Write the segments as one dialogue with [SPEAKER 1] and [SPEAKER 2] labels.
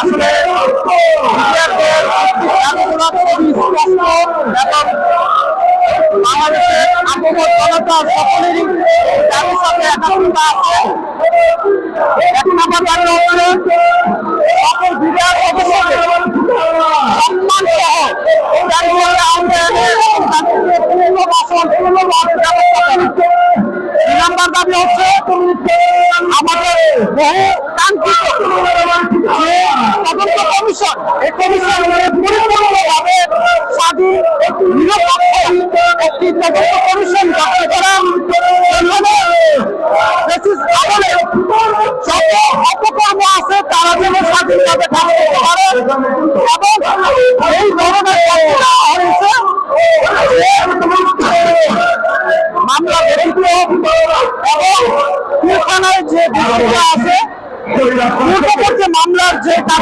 [SPEAKER 1] আসলে ইন্ডিয়াদের খেলাধুলা খুবই স্পষ্ট এবং বাংলাদেশের আবহাওয়া জনতা সকলেরই তাদের সাথে একাত্মতা আছে এক নম্বর কারণ হচ্ছে সকল দাবি আমাদের কাঙ্ক্ষিত যে তদন্ত কমিশন এই কমিশন পরিপূর্ণভাবে স্বাধীন নিরপেক্ষ একটি তদন্ত কমিশন গঠন করা যত অপকর্ম তারা যেন কাজ করতে পারে এবং ধরনের হয়েছে মামলা এবং যে বিষয়টা আছে পূর্ববর্তী যে মামলার যে তা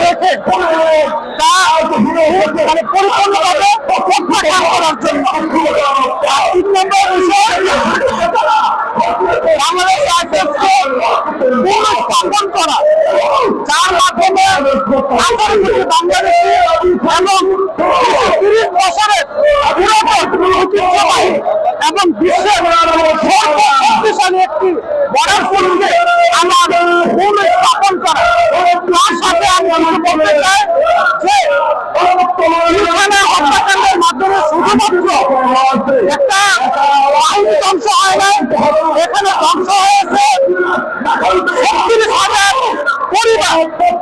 [SPEAKER 1] রেখে। তা মানে পরিপূর্ণভাবে করার জন্য আর তিন নম্বর বিষয় বাংলাদেশ রাইফেলসকে পুনঃস্থাপন করা যার মাধ্যমে আঠারো কোটি বাংলাদেশি এবং তিরিশ বছরের পুরাতন ঐতিহ্যবাহী এবং বিশ্বের সর্বশক্তিশালী একটি বর্ডার ফোর্সকে আমার পুনঃস্থাপন করা তার সাথে আমি কিছু বলতে চাই যে এখানে হত্যাকাণ্ডের মাধ্যমে শুধুমাত্র একটা আইন ধ্বংস হয় নাই এখানে ধ্বংস হয়েছে ছত্রিশ হাজার পরিবার তারা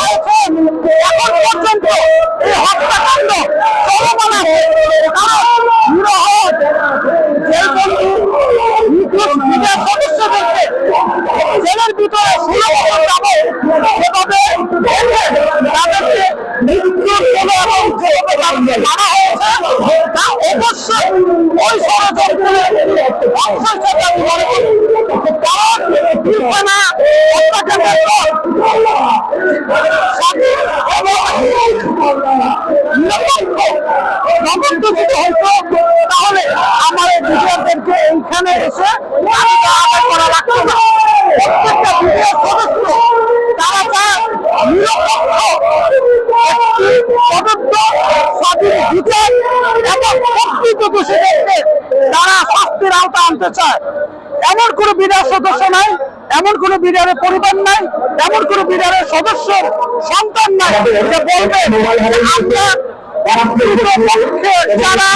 [SPEAKER 1] এখন পর্যন্ত তা অবশ্যই। ওই ষড়যন্ত্রের অংশ হিসেবে আমি মনে করি কারণ পিলখানা হত্যাকাণ্ডের এবং নিরপেক্ষ যদি হইতো তাহলে আমার এই বিজয়দেরকে এইখানে এসে তালিকা আদায় করা লাগতো না প্রত্যেকটা বিজয়ের সদস্য তারা চায় নিরপেক্ষ একটি তদন্ত স্বাধীন বিচার এবং প্রকৃত দোষীদেরকে তারা শাস্তির চায়। এমন কোন বিডার সদস্য নাই এমন কোন বিডারের পরিবার নাই এমন কোন বিডারের সদস্য সন্তান নাই। যে বলবে আমরা যারা।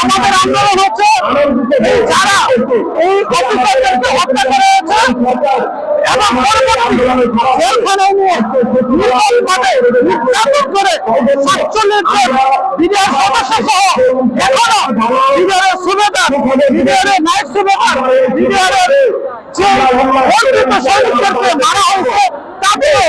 [SPEAKER 1] আমাদের আন্দোলন হচ্ছে যারা এই সদস্য সহ এখনও যে বর্ধিত সৈনিকদেরকে মারা হয়েছে দেবে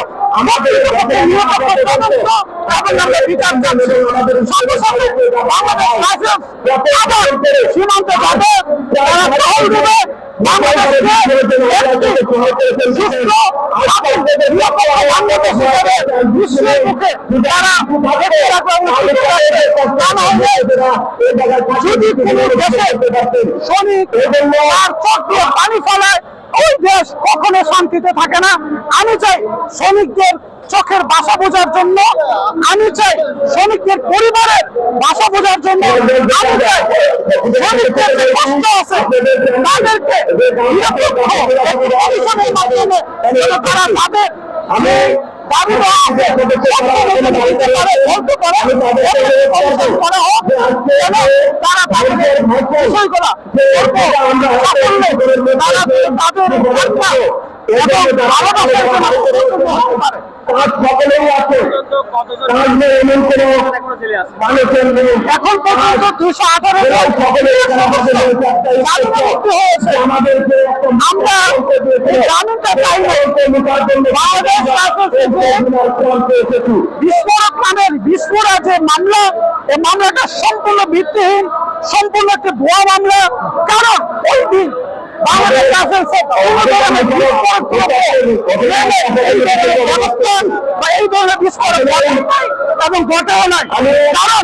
[SPEAKER 1] শ্রমিক পানি ফেলায় ওই দেশ কখনো শান্তিতে থাকে না। আমি চাই শ্রমিকদের চোখের বাসা বোঝার জন্য আমি চাই শ্রমিকদের পরিবারের বাসা বোঝার জন্য তারা তাদের এখন পর্যন্ত দুশো আঠারো
[SPEAKER 2] আমাদেরকে
[SPEAKER 1] আমরা চাই বিস্ফোরক নামের বিস্ফোরক যে মামলা এই মামলাটা সম্পূর্ণ ভিত্তিহীন সম্পূর্ণ একটি ভুয়া মামলা। কারণ ওই দিন বাংলাদেশ বা এই ধরনের নাই এবং ঘটেও নাই কারণ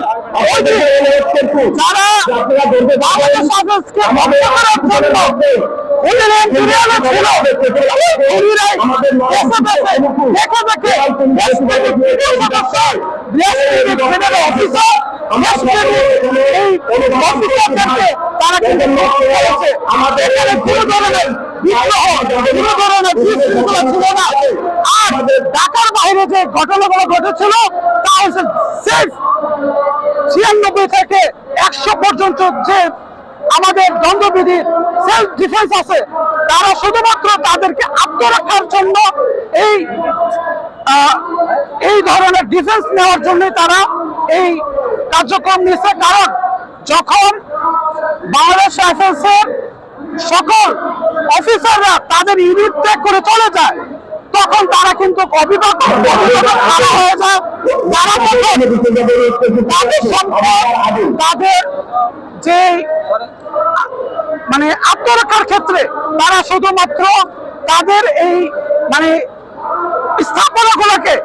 [SPEAKER 1] যারা বাংলাদেশ রাজনীতিকে বন্ধ করার জন্য দেখে দেখে অফিসার তারা কিন্তু আমাদের এখানে কোনো ধরনের বিদ্রোহ কোনো ধরনের বিশৃঙ্খলা ছিল না। আর ঢাকার বাইরে যে ঘটনাগুলো ঘটেছিল তা হচ্ছে সেফ ছিয়ানব্বই থেকে একশো পর্যন্ত যে আমাদের দণ্ডবিধির সেলফ ডিফেন্স আছে তারা শুধুমাত্র তাদেরকে আত্মরক্ষার জন্য এই এই ধরনের ডিফেন্স নেওয়ার জন্য তারা এই কার্যক্রম নিচ্ছে কারণ যখন বাংলাদেশ সকল অফিসাররা তাদের ইউনিট ত্যাগ করে চলে যায়, তখন তারা কিন্তু হয়ে যায়। সম্পদ তাদের যে মানে আত্মরক্ষার ক্ষেত্রে তারা শুধুমাত্র তাদের এই মানে স্থাপনাগুলোকে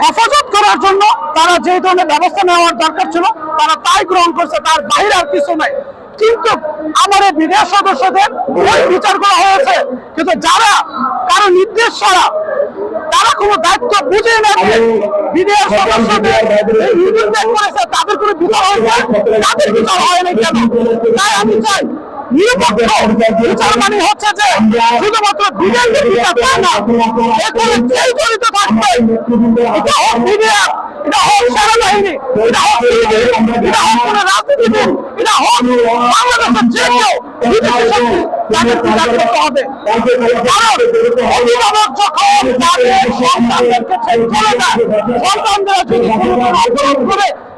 [SPEAKER 1] হেফাজত করার জন্য তারা যে ধরনের ব্যবস্থা নেওয়ার দরকার ছিল তারা তাই গ্রহণ করছে তার বাইরে আর কিছু নাই। কিন্তু আমার এই বিদেশ সদস্যদের ওই বিচার করা হয়েছে কিন্তু যারা কারও নির্দেশ ছাড়া তারা কোনো দায়িত্ব বুঝে না বিদেশ সদস্যদের করেছে তাদের কোনো বিচার হয়েছে? তাদের বিচার হয়নি কেন? তাই আমি চাই নিরপেক্ষ বিচার মানে হচ্ছে যে শুধুমাত্র বিদেশের বিচার তাই না এখানে যেই জড়িত থাকবে এটা হোক মিডিয়া এটা হোক সেনাবাহিনী এটা হোক এটা হোক কোনো রাজনীতিবিদ এটা হোক বাংলাদেশের যে কেউ বিদেশি শক্তি তাদের বিচার করতে হবে। কারণ অভিভাবক যখন তাদের সন্তানদেরকে ছেড়ে চলে যায় সন্তানদের যদি কোনো কোনো অপরাধ করে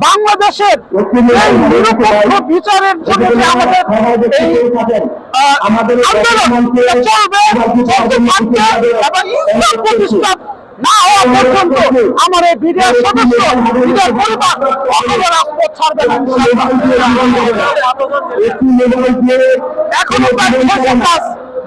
[SPEAKER 1] বাংলাদেশের বিচারের জন্য আমাদের এই আহ, আন্দোলন চলবে চলতে থাকবে এবং ইসলাম প্রতিষ্ঠা না হওয়া পর্যন্ত আমার এই বিডিআর সদস্য বিডিআর পরিবার কখনো রাজপথ ছাড়বে না এখনও তার কাজ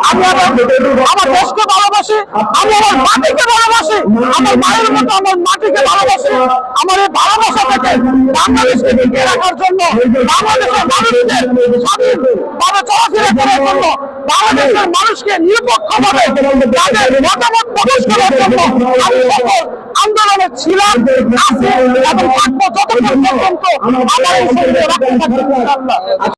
[SPEAKER 1] আমি আমার দেশকে ভালোবাসি আমি আমার মাটিকে ভালোবাসি আমার মায়ের মতো আমার মাটিকে ভালোবাসি আমার এই ভালোবাসা থেকে বাংলাদেশকে টিকিয়ে রাখার জন্য বাংলাদেশের মানুষকে স্বাধীনভাবে চলাফেরা করার জন্য বাংলাদেশের মানুষকে নিরপেক্ষভাবে তাদের মতামত প্রকাশ করার জন্য আমি সকল আন্দোলনে ছিলাম আছি এবং থাকব যতক্ষণ পর্যন্ত আমার এই শরীরে থাকবে। ইনশাআল্লাহ